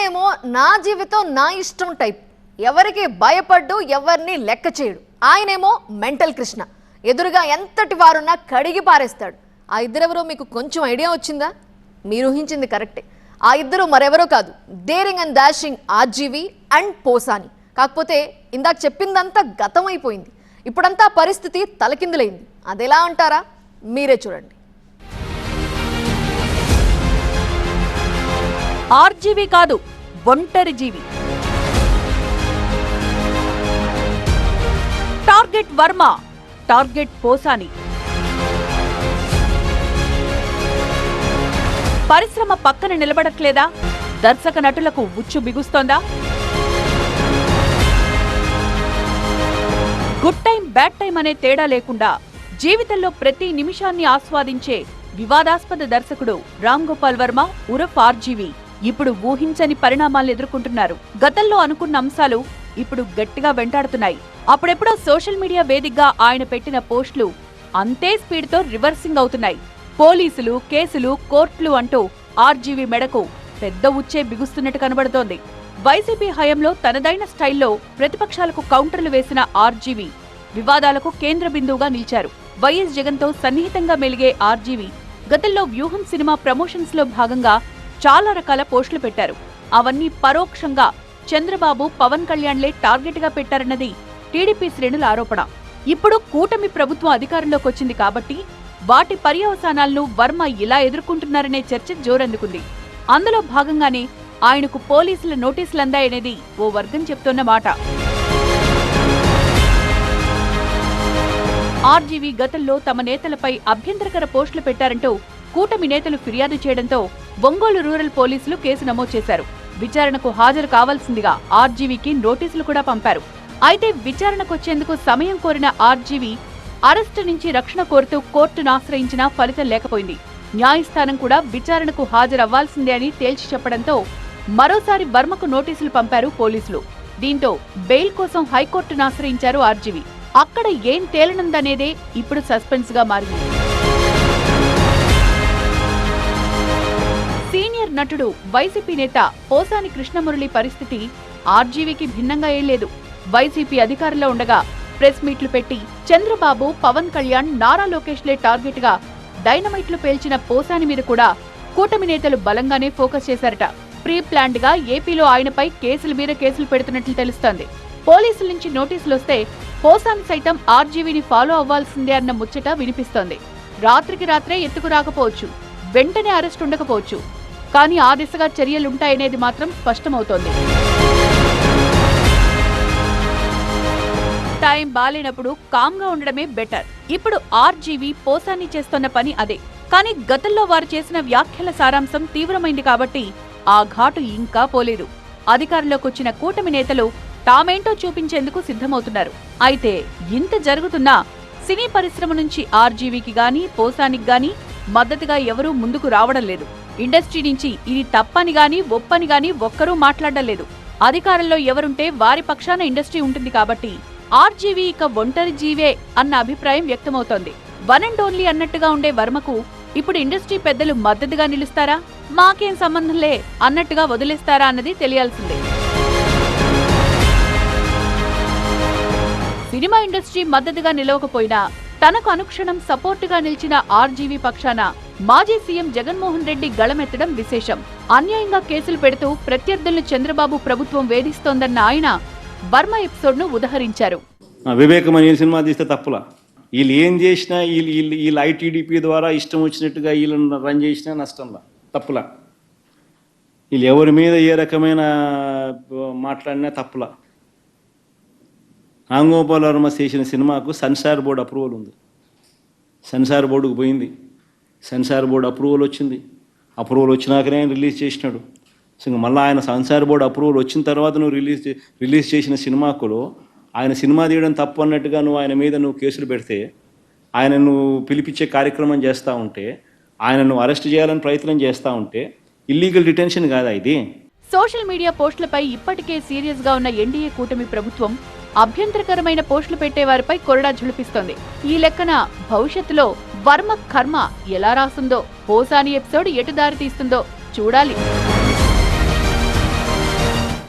ఆయనేమో నా జీవితం నా ఇష్టం టైప్. ఎవరికి భయపడ్డు ఎవరిని లెక్క చేయడు. ఆయనేమో మెంటల్ కృష్ణ. ఎదురుగా ఎంతటి వారున్నా కడిగి పారేస్తాడు. ఆ ఇద్దరెవరో మీకు కొంచెం ఐడియా వచ్చిందా? మీరు ఊహించింది కరెక్టే. ఆ ఇద్దరు మరెవరో కాదు. Daring and dashing RGV and Posani. కాకపోతే ఇందాక చెప్పిందంతా గతం అయిపోయింది ఇప్పుడంతా ఆ పరిస్థితి తలకిందులైంది. అదెలా అంటారా? మీరే చూడండి. ఆర్జీవి కాదు ఒంటరి జీవి. Target Varma target Posani. పరిశ్రమ పక్కన నిలబడట్లేదా? దర్శక నటులకు ఉచ్చు బిగుస్తోందా? గుడ్ టైం బ్యాడ్ టైం అనే తేడా లేకుండా జీవితంలో ప్రతి నిమిషాన్ని ఆస్వాదించే వివాదాస్పద దర్శకుడు రామ్ గోపాల్ వర్మ ఉరఫ్ ఆర్జీవి. ఇప్పుడు ఊహించని పరిణామాలను ఎదుర్కొంటున్నారు. గతంలో అనుకున్న అంశాలు ఇప్పుడు గట్టిగా వెంటాడుతున్నాయి. అప్పుడెప్పుడో సోషల్ మీడియా వేదికగా ఆయన పెట్టిన పోస్టులు అంతే స్పీడ్తో రివర్సింగ్ అవుతున్నాయి. పోలీసులు కేసులు కోర్టులు అంటూ ఆర్జీవి మెడకు పెద్ద ఉచ్చే బిగుస్తున్నట్టు కనబడుతోంది. వైసీపీ హయాంలో తనదైన స్టైల్లో ప్రతిపక్షాలకు కౌంటర్లు వేసిన ఆర్జీవి వివాదాలకు కేంద్ర బిందువుగా నిలిచారు. వైఎస్ జగన్తో సన్నిహితంగా మెలిగే ఆర్జీవీ గతంలో వ్యూహం సినిమా ప్రమోషన్స్లో భాగంగా చాలా రకాల పోస్టులు పెట్టారు. అవన్నీ పరోక్షంగా చంద్రబాబు పవన్ కళ్యాణ్లే టార్గెట్గా పెట్టారన్నది టీడీపీ శ్రేణుల ఆరోపణ. ఇప్పుడు కూటమి ప్రభుత్వం అధికారంలోకి వచ్చింది కాబట్టి వాటి పర్యవసానాలను వర్మ ఇలా ఎదుర్కొంటున్నారనే చర్చ జోరందుకుంది. అందులో భాగంగానే ఆయనకు పోలీసుల నోటీసులు అందాయనేది ఓ వర్గం చెప్తోన్న మాట. ఆర్జీవీ గతంలో తమ నేతలపై అభ్యంతరకర పోస్టులు పెట్టారంటూ కూటమి నేతలు ఫిర్యాదు చేయడంతో ఒంగోలు రూరల్ పోలీసులు కేసు నమోదు చేశారు. విచారణకు హాజరు కావాల్సిందిగా ఆర్జీవీకి నోటీసులు కూడా పంపారు. అయితే విచారణకొచ్చేందుకు సమయం కోరిన ఆర్జీవీ అరెస్టు నుంచి రక్షణ కోరుతూ కోర్టును ఆశ్రయించినా ఫలితం లేకపోయింది. న్యాయస్థానం కూడా విచారణకు హాజరవ్వాల్సిందే అని తేల్చి చెప్పడంతో మరోసారి వర్మకు నోటీసులు పంపారు పోలీసులు. దీంతో బెయిల్ కోసం హైకోర్టును ఆశ్రయించారు ఆర్జీవీ. అక్కడ ఏం తేలనుందనేదే ఇప్పుడు సస్పెన్స్గా మారింది. నటుడు వైసీపీ నేత పోసాని కృష్ణమురళి పరిస్థితి ఆర్జీవీకి భిన్నంగా ఏలేదు లేదు. వైసీపీ అధికారంలో ఉండగా ప్రెస్ మీట్లు పెట్టి చంద్రబాబు పవన్ కళ్యాణ్ నారా లోకేష్లే టార్గెట్గా డైనమైట్లు పేల్చిన పోసాని మీద కూడా కూటమి నేతలు బలంగానే ఫోకస్ చేశారట. ప్రీ ప్లాన్డ్గా ఏపీలో ఆయనపై కేసుల మీద కేసులు పెడుతున్నట్లు తెలుస్తోంది. పోలీసుల నుంచి నోటీసులు వస్తే పోసాని సైతం ఆర్జీవీని ఫాలో అవ్వాల్సిందే అన్న ముచ్చట వినిపిస్తోంది. రాత్రికి రాత్రే ఎత్తుకు రాకపోవచ్చు. వెంటనే అరెస్ట్ ఉండకపోవచ్చు. కానీ ఆ దిశగా చర్యలుంటాయనేది మాత్రం స్పష్టమవుతోంది. టైం బాలేనప్పుడు కామ్గా ఉండడమే బెటర్. ఇప్పుడు ఆర్జీవీ పోసాని చేస్తున్న పని అదే. కానీ గతంలో వారు చేసిన వ్యాఖ్యల సారాంశం తీవ్రమైంది కాబట్టి ఆ ఘాటు ఇంకా పోలేదు. అధికారంలోకి వచ్చిన కూటమి నేతలు తామేంటో చూపించేందుకు సిద్ధమవుతున్నారు. అయితే ఇంత జరుగుతున్నా సినీ పరిశ్రమ నుంచి ఆర్జీవీకి గాని పోసానికి గాని మద్దతుగా ఎవరూ ముందుకు రావడం లేదు. ఇండస్ట్రీ నుంచి ఇది తప్పని గాని ఒప్పని గాని ఒక్కరూ మాట్లాడడం లేదు. అధికారంలో ఎవరుంటే వారి పక్షాన ఇండస్ట్రీ ఉంటుంది కాబట్టి ఆర్జీవీ ఇక ఒంటరి జీవే అన్న అభిప్రాయం వ్యక్తమవుతోంది. వన్ అండ్ ఓన్లీ అన్నట్టుగా ఉండే వర్మకు ఇప్పుడు ఇండస్ట్రీ పెద్దలు మద్దతుగా నిలుస్తారా? మాకేం సంబంధంలే అన్నట్టుగా వదిలేస్తారా అన్నది తెలియాల్సిందే. సినిమా ఇండస్ట్రీ మద్దతుగా నిలవకపోయినా తనకు అనుక్షణం సపోర్టుగా నిలిచిన ఆర్జీవీ పక్షాన మాజీ సీఎం జగన్మోహన్ రెడ్డి గళమెత్తడం విశేషం. అన్యాయంగా కేసులు పెడుతూ ప్రత్యర్థులను చంద్రబాబు ప్రభుత్వం వేధిస్తోందన్న ఆయన వర్మ ఎపిసోడ్ను ఉదహరించారు. వివేకమని సినిమా తీస్తే తప్పులా? వీళ్ళు ఏం చేసినా వీళ్ళు వీళ్ళు వీళ్ళు ఐటీడీపీ ద్వారా ఇష్టం వచ్చినట్టుగా వీళ్ళని రన్ చేసినా నష్టంలా? తప్పులా? వీళ్ళు ఎవరి మీద ఏ రకమైన మాట్లాడినా తప్పులా? రాంగోపాల్ వర్మ చేసిన సినిమాకు సెన్సార్ బోర్డు అప్రూవల్ ఉంది. సెన్సార్ బోర్డుకు పోయింది. సెన్సార్ బోర్డు అప్రూవల్ వచ్చింది. అప్రూవల్ వచ్చినాకనే ఆయన రిలీజ్ చేసినాడు. సో మళ్ళీ ఆయన సెన్సార్ బోర్డు అప్రూవల్ వచ్చిన తర్వాత నువ్వు రిలీజ్ రిలీజ్ చేసిన సినిమాకులో ఆయన సినిమా తీయడం తప్పు అన్నట్టుగా నువ్వు ఆయన మీద నువ్వు కేసులు పెడితే ఆయన నువ్వు పిలిపించే కార్యక్రమం చేస్తూ ఉంటే ఆయన నువ్వు అరెస్ట్ చేయాలని ప్రయత్నం చేస్తూ ఉంటే ఇల్లీగల్ డిటెన్షన్ కాదా ఇది? సోషల్ మీడియా పోస్టులపై ఇప్పటికే సీరియస్గా ఉన్న ఎన్డీఏ కూటమి ప్రభుత్వం అభ్యంతరకరమైన పోస్టులు పెట్టే వారిపై కొరడా ఝుళిపిస్తోంది ఈ లెక్కన భవిష్యత్తులో వర్మ కర్మ ఎలా రాస్తుందో హోసాని ఎపిసోడ్ ఎటు దారి తీస్తుందో చూడాలి.